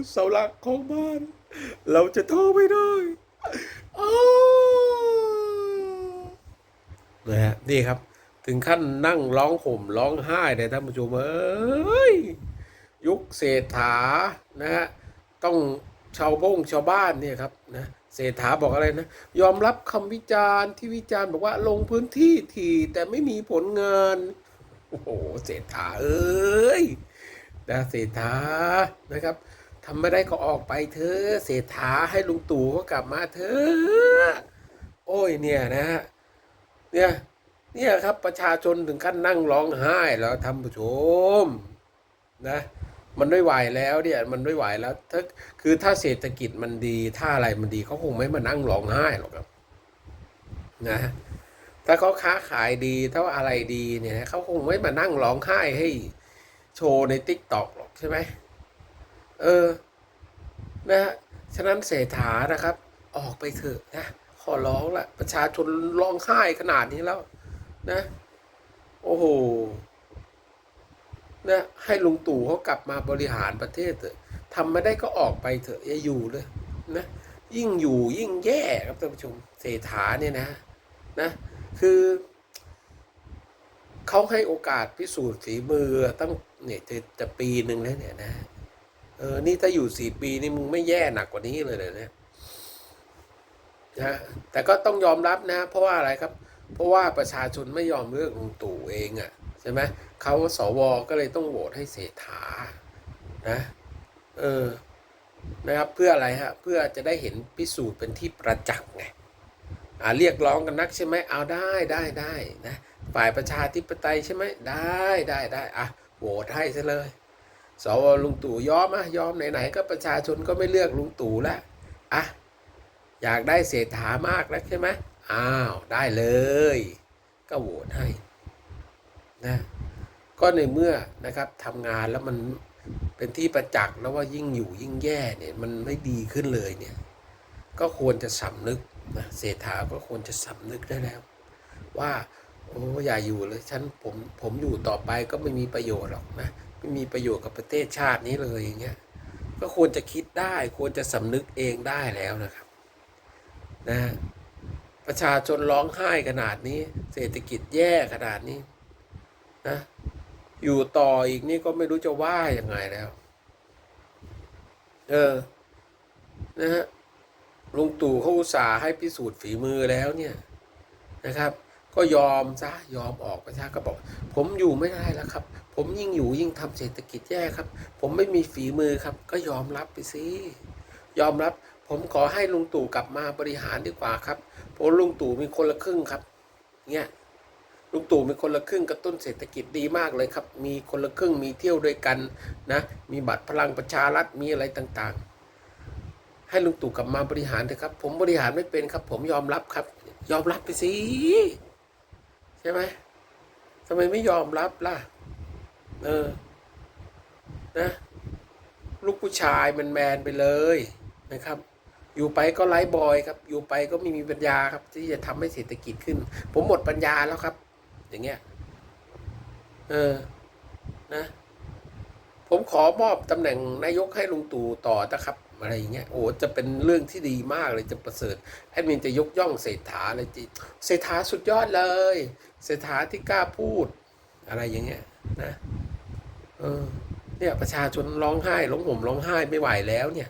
ือเสาหลักของบ้าน เราจะท้อไม่ได้นะฮะนี่ครับ ถึงขั้นนั่งร้องห่มร้องไห้เลยท่านผู้ชมเอ้ยยุคเศรษฐานะฮะต้องชาวบงชาวบ้านเนี่ยครับนะเศรษฐาบอกอะไรนะ ยอมรับคำวิจารณ์ที่วิจารณ์บอกว่าลงพื้นที่ทีแต่ไม่มีผลงาน โอ้โหเศรษฐาเอ้ยนะเศรษฐานะครับ ทำไม่ได้ก็ออกไปเถอะเศรษฐาให้ลุงตู่เขากลับมาเถอะโอ้ยเนี่ยนะฮะเนี่ยเนี่ยครับประชาชนถึงขั้นนั่งร้องไห้แล้วท่านผู้ชมนะมันไม่ไหวแล้วเนี่ยมันไม่ไหวแล้วถ้าคือถ้าเศรษฐกิจมันดี ถ้าอะไรมันดีเขาคงไม่มานั่งร้องไห้หรอกครับนะถ้าเขาค้าขายดีถ้าว่าอะไรดีเนี่ยเขาคงไม่มานั่งร้องไห้ให้โชว์ในติ๊กต็อกหรอกใช่ไหม เออนะฮะฉะนั้นเศรษฐานะครับ ออกไปเถอะนะขอร้องละประชาชนร้องไห้ขนาดนี้แล้ว นะ โอ้โหนะให้ลุงตู่เขากลับมาบริหารประเทศเถอะทำไม่ได้ก็ออกไปเถอะอย่าอยู่เลยนะยิ่งอยู่ยิ่งแย่ครับท่านผู้ชมเศรษฐาเนี่ยนะนะ คือเขาให้โอกาสพิสูจน์ฝีมือตั้งเนี่ยจะจะปีหนึ่งแล้วเนี่ยนะ เออ นี่ถ้าอยู่สี่ปีนี่มึงไม่แย่หนักกว่านี้เลยเลยนะนะแต่ก็ต้องยอมรับนะ เพราะว่าอะไรครับ เพราะว่าประชาชนไม่ยอมเลือกลุงตู่เองอะ่ะใช่ไหมเขาสวก็เลยต้องโหวตให้เศรษฐานะ เออนะครับเพื่ออะไรฮะเพื่อจะได้เห็นพิสูจน์เป็นที่ประจักษ์ไงอ่าเรียกร้องกันนักใช่ไหมเอาได้ได้ได้นะฝ่ายประชาธิปไตยใช่ไหมได้ได้ได้อะโหวตให้ซะเลย สวลุงตู่ยอมอะยอมไหนๆก็ประชาชนก็ไม่เลือกลุงตู่แล้วอะอยากได้เศรษฐามากแล้วใช่ไหมอ้าวได้เลย ก็โหวตให้นะก็ในเมื่อนะครับทำงานแล้วมันเป็นที่ประจักษ์แล้วว่ายิ่งอยู่ยิ่งแย่เนี่ยมันไม่ดีขึ้นเลยเนี่ยก็ควรจะสำนึกนะเศรษฐาก็ควรจะสำนึกได้แล้ว ว่าโอ้อย่าอยู่เลยฉันผมผมอยู่ต่อไปก็ไม่มีประโยชน์หรอกนะ ไม่มีประโยชน์กับประเทศชาตินี้เลยอย่างเงี้ยก็ควรจะคิดได้ควรจะสำนึกเองได้แล้วนะครับนะประชาชนร้องไห้ขนาดนี้ เศรษฐกิจแย่ขนาดนี้นะอยู่ต่ออีกนี่ก็ไม่รู้จะว่ายังไงแล้ว เออนะฮะลุงตู่เขาอุตส่าห์ให้พิสูจน์ฝีมือแล้วเนี่ยนะครับ ก็ยอมซะยอมออกไประก็บอก ผมอยู่ไม่ได้แล้วครับ ผมยิ่งอยู่ยิ่งทำเศรษฐกิจแย่ครับ ผมไม่มีฝีมือครับ ก็ยอมรับไปสิยอมรับ ผมขอให้ลุงตู่กลับมาบริหารดีกว่าครับเพราะลุงตู่มีคนละครึ่งครับเนี่ยลุงตู่มีคนละครึ่งกระตุ้นเศรษฐกิจดีมากเลยครับ มีคนละครึ่งมีเที่ยวด้วยกันนะ มีบัตรพลังประชารัฐมีอะไรต่างๆ ให้ลุงตู่กลับมาบริหารเถอะครับ ผมบริหารไม่เป็นครับ ผมยอมรับครับ ยอมรับไปสิ ใช่ไหมทำไมไม่ยอมรับล่ะ เออ นะ ลูกผู้ชายมันแมนไปเลยนะครับ อยู่ไปก็ไร้บอยครับ อยู่ไปก็ไม่มีปัญญาครับ ที่จะทำให้เศรษฐกิจขึ้น ผมหมดปัญญาแล้วครับ อย่างเงี้ย เออ นะ ผมขอมอบตำแหน่งนายกให้ลุงตู่ต่อนะครับ อะไรอย่างเงี้ยโอ้จะเป็นเรื่องที่ดีมากเลยจะประเสริฐแอดมินจะยกย่องเศรษฐาเลยจีเศรษฐาสุดยอดเลย เศรษฐาที่กล้าพูดอะไรอย่างเงี้ยนะเออเนี่ยประชาชนร้องไห้ร้องห่มร้องไห้ไม่ไหวแล้วเนี่ย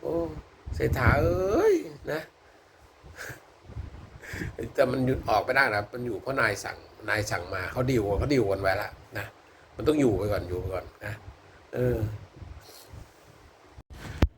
โอ้เศรษฐาเอ้ยนะแต่มันหยุดออกไปได้นะมันอยู่เพราะนายสั่งนายสั่งมาเขาดิวเขาดิวกันไว้ละนะมันต้องอยู่ไปก่อนอยู่ไปก่อนนะเออ